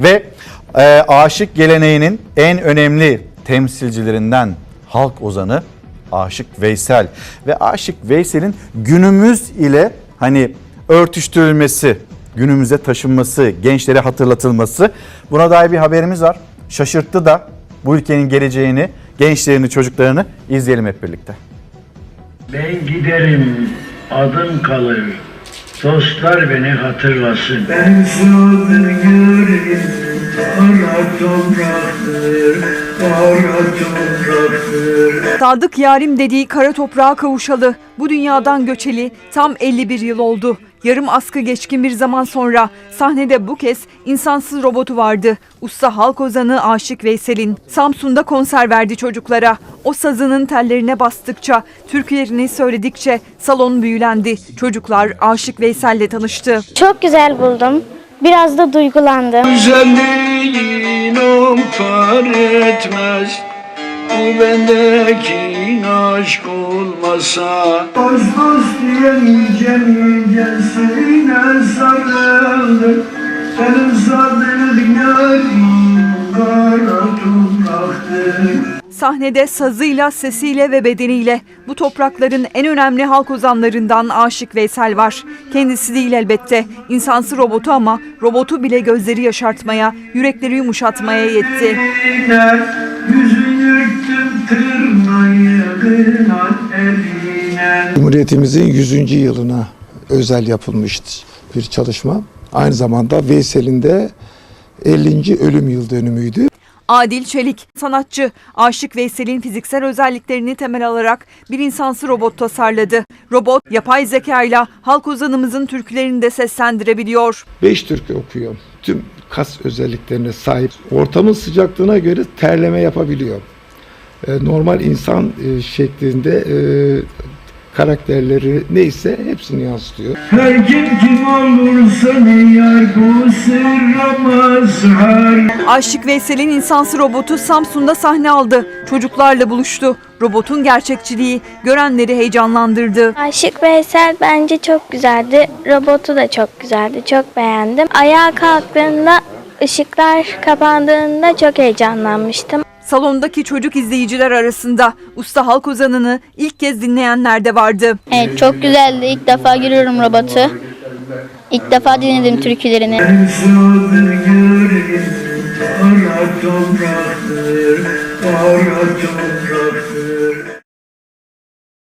Ve e, aşık geleneğinin en önemli temsilcilerinden halk ozanı Aşık Veysel ve Aşık Veysel'in günümüz ile hani örtüştürülmesi, günümüze taşınması, gençlere hatırlatılması buna dair bir haberimiz var. Şaşırttı da bu ülkenin geleceğini, gençlerini, çocuklarını izleyelim hep birlikte. Ben giderim, adım kalır. Dostlar beni hatırlasın. Ben sığdır yüreğim, kara topraktır, kara topraktır. Sadık yarim dediği kara toprağa kavuşalı. Bu dünyadan göçeli tam 51 yıl oldu. Yarım askı geçkin bir zaman sonra sahnede bu kez insansız robotu vardı. Usta halk ozanı Aşık Veysel'in Samsun'da konser verdi çocuklara. O sazının tellerine bastıkça, türkülerini söyledikçe salon büyülendi. Çocuklar Aşık Veysel'le tanıştı. Çok güzel buldum. Biraz da duygulandım. Güzelliğin omfar etmez. Bu bendeki aşk olmasa Dost dost diyen yüce yücesine sarılır Benim sadık yarim kara topraktır Sahnede sazıyla, sesiyle ve bedeniyle bu toprakların en önemli halk ozanlarından Aşık Veysel var. Kendisi değil elbette. İnsansı robotu ama robotu bile gözleri yaşartmaya, yürekleri yumuşatmaya yetti. Eline Cumhuriyetimizin 100. yılına özel yapılmış bir çalışma. Aynı zamanda Veysel'in de 50. ölüm yıl dönümüydü. Adil Çelik, sanatçı, Aşık Veysel'in fiziksel özelliklerini temel alarak bir insansı robot tasarladı. Robot, yapay zekayla halk ozanımızın türkülerini de seslendirebiliyor. 5 türkü okuyor. Tüm kas özelliklerine sahip. Ortamın sıcaklığına göre terleme yapabiliyor. Ee, Normal insan e, şeklinde e, karakterleri neyse hepsini yansıtıyor. Her kim kim olursa yar bu sırra mazhar Aşık Veysel'in insansı robotu Samsun'da sahne aldı. Çocuklarla buluştu. Robotun gerçekçiliği görenleri heyecanlandırdı. Aşık Veysel bence çok güzeldi. Robotu da çok güzeldi. Çok beğendim. Ayağa kalktığında ışıklar kapandığında çok heyecanlanmıştım. Salondaki çocuk izleyiciler arasında usta halk ozanını ilk kez dinleyenler de vardı. Evet çok güzeldi. İlk defa görüyorum robotu. İlk defa dinledim türkülerini. Kara topraktır Kara topraktır